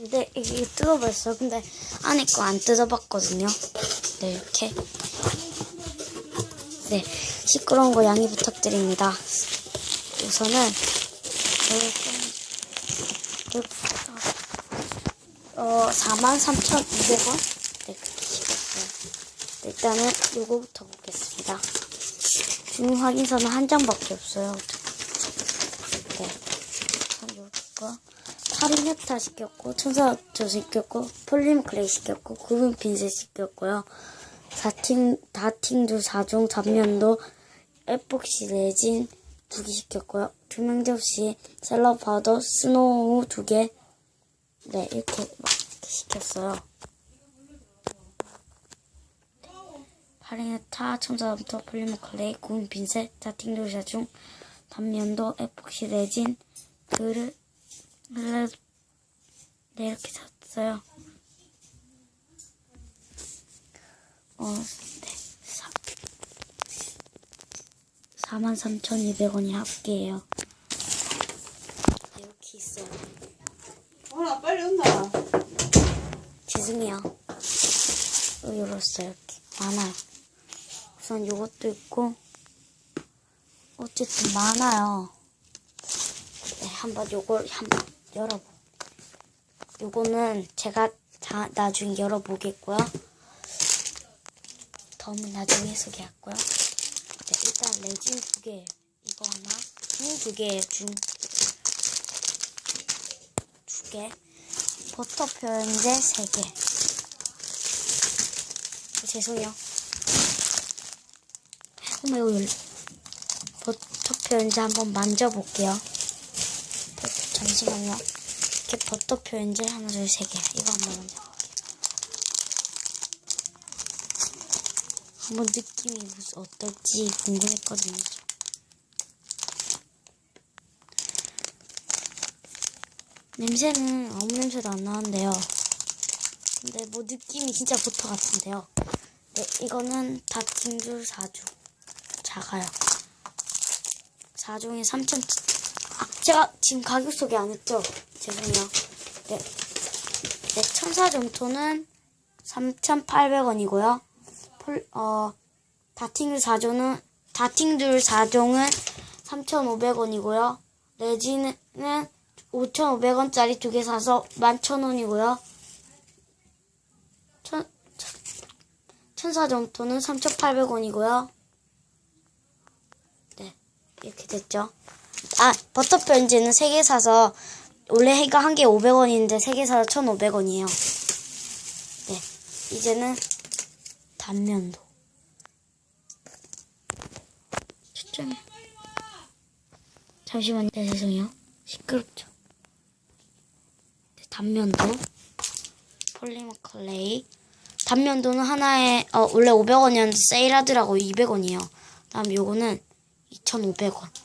근데 이게 뜯어봤어. 근데 안에 거 안 뜯어봤거든요. 네, 이렇게. 네, 시끄러운 거 양해 부탁드립니다. 우선은, 어, 43,200원? 네, 그렇게 시켰어요. 네, 일단은 요거부터 보겠습니다. 주문 확인서는 한 장밖에 없어요. 네. 우선 요거. 파리네타 시켰고, 천사조 시켰고, 폴리머 클레이 시켰고, 구분 핀셋 시켰고요. 다팅, 다팅도 4종 잡면도 에폭시 레진 두 개 시켰고요. 투명 접시, 파우더, 스노우 두 개. 네, 이렇게 시켰어요. 파리네타, 천사부터 폴리머 클레이, 구분 핀셋, 다팅도 4종, 단면도 에폭시 레진, 그릇, 원래 네 이렇게 샀어요. 어, 네. 43,200원이 합계예요. 네, 이렇게 있어요. 어라 빨리 온다. 죄송해요. 여기 열었어요. 이렇게. 많아요. 우선 요것도 있고, 어쨌든 많아요. 네, 한번 요걸 한번 열어보. 요거는 제가 다 나중에 열어보겠고요. 덤은 나중에 소개할고요. 네, 일단 레진 두 개, 이거 하나, 중두 개예요. 중. 두 개. 버터 표현제 세 개. 죄송해요. 어머 이거 열- 버터 표현제 한번 만져볼게요. 잠시만요. 이렇게 버터 표현제 하나 둘 세 개. 이거 한번 만져볼게요. 한번 느낌이 무슨 어떨지 궁금했거든요. 좀. 냄새는 아무 냄새도 안 나는데요. 근데 뭐 느낌이 진짜 버터 같은데요. 네, 이거는 다팅줄 4종. 작아요. 4종에 3천, 아, 제가 지금 가격 소개 안 했죠? 죄송해요. 네. 네, 천사점토는 3,800원이고요. 폴, 어, 다팅줄 4종은, 다팅줄 4종은 3,500원이고요. 레진은 5,500원짜리 두 개 사서 11,000원이고요. 천, 천사 점토는 3,800원이고요. 네, 이렇게 됐죠. 아, 버터 편지는 3개 사서, 원래 이거 한개 500원인데 3개 사서 1,500원이에요. 네, 이제는 단면도. 초점. 잠시만요. 네, 죄송해요. 시끄럽죠. 네, 단면도. 폴리머 클레이. 단면도는 하나에 어, 원래 500원이었는데 세일하더라고 200원이에요. 다음 요거는 2,500원.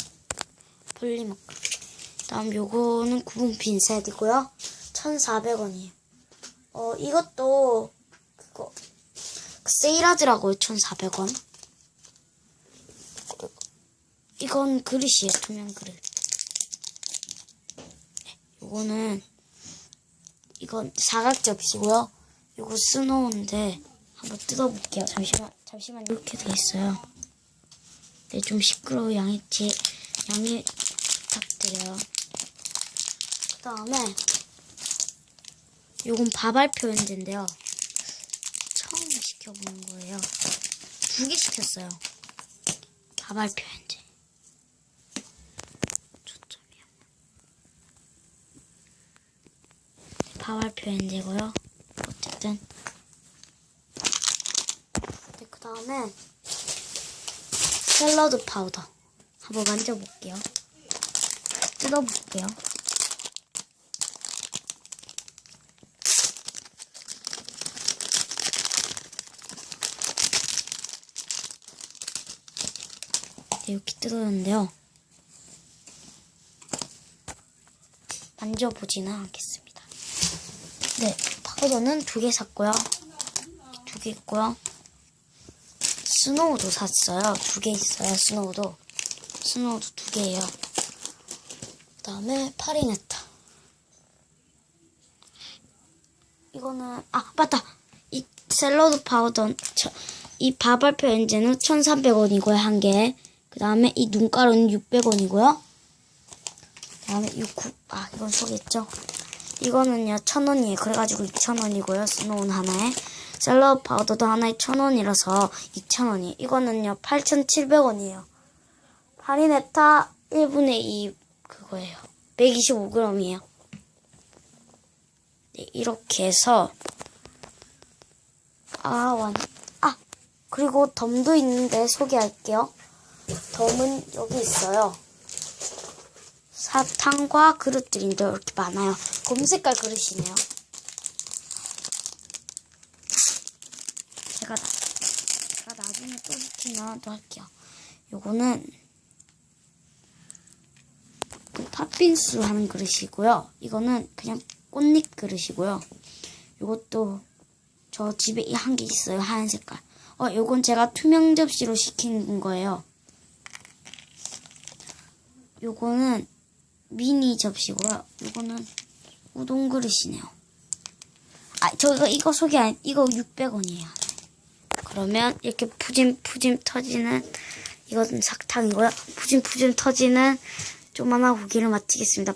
클레이. 다음 요거는 구분 빈셋이고요. 1,400원이에요. 어 이것도 그거 세일하더라고요. 1,400원. 이건 그릇이에요. 투명 그릇. 네, 요거는 이건 사각 접시고요. 요거 스노우인데 한번 뜯어볼게요. 잠시만, 잠시만 이렇게 돼 있어요. 네, 좀 시끄러워 양해 제 양해 부탁드려요. 그 다음에 요건 바발 표 현제인데요. 처음 시켜보는 거예요. 두 개 시켰어요. 바발 표 현제. 초점이 안 나. 바발 표 현제고요. 어쨌든 네, 그 다음에 샐러드 파우더 한번 만져볼게요. 뜯어볼게요. 네, 이렇게 뜯었는데요. 만져보지는 않겠습니다. 네, 파우더는 두 개 샀고요. 두 개 있고요. 스노우도 샀어요. 두 개 있어요. 스노우도. 스노우도 두 개예요. 그다음에 파리네타. 이거는 아 맞다 이 샐러드 파우더 저, 이 바발표 엔제는 1,300원이고요 한 개. 그 다음에 이 눈가루는 600원이고요. 그 다음에 이아 이건 소개했죠. 이거는요 1,000원이에요. 그래가지고 2,000원이고요. 스노운 하나에 샐러드 파우더도 하나에 1,000원이라서 2,000원이에요. 이거는요 8,700원이에요. 파리네타 1분의 2 그거예요. 125g이에요. 네, 이렇게 해서 아, 완, 아, 그리고 덤도 있는데 소개할게요. 덤은 여기 있어요. 사탕과 그릇들인데 이렇게 많아요. 검색깔 그릇이네요. 제가, 제가 나중에 또 시키면 또 할게요. 요거는 그 팥빙수 하는 그릇이고요. 이거는 그냥 꽃잎 그릇이고요. 요것도 저 집에 한 개 있어요. 하얀 색깔. 어, 요건 제가 투명 접시로 시킨 거예요. 요거는 미니 접시고요. 요거는 우동 그릇이네요. 아, 저 이거, 이거 소개 안, 이거 600원이에요. 그러면 이렇게 푸짐푸짐 터지는 이것은 사탕이고요. 푸짐푸짐 터지는 조만한 고기를 마치겠습니다.